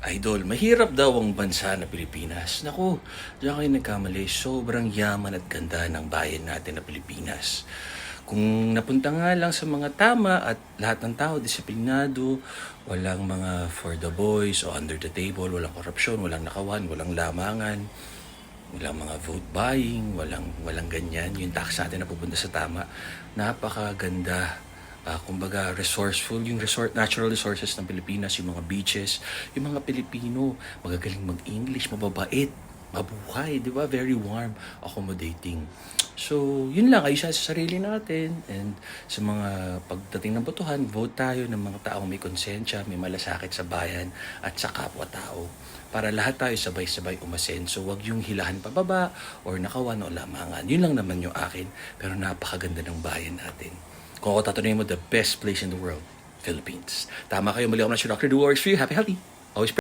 Idol, mahirap daw ang bansa na Pilipinas. Naku, diyan kayo nagkamali. Sobrang yaman at ganda ng bayan natin na Pilipinas. Kung napunta nga lang sa mga tama at lahat ng tao disiplinado, walang mga for the boys o under the table, walang korupsyon, walang nakawan, walang lamangan, walang mga vote buying, walang walang ganyan. Yung tax natin na pupunta sa tama, napakaganda. Ah, kumbaga resourceful yung resort natural resources ng Pilipinas, yung mga beaches, yung mga Pilipino magagaling mag-English, mababait, mabuhay, 'di ba? Very warm, accommodating. So, yun lang ayos sa sarili natin and sa mga pagdating ng botohan, vote tayo ng mga taong may konsensya, may malasakit sa bayan at sa kapwa-tao para lahat tayo sabay-sabay umasenso. Huwag yung hilahan pababa or nakawan o lamangan. Yun lang naman yung akin. Pero napakaganda ng bayan natin. Kung ako tatanungin mo, the best place in the world, Philippines. Tama kayo, mali ako na si Dr. Do works for you. Happy, healthy. Always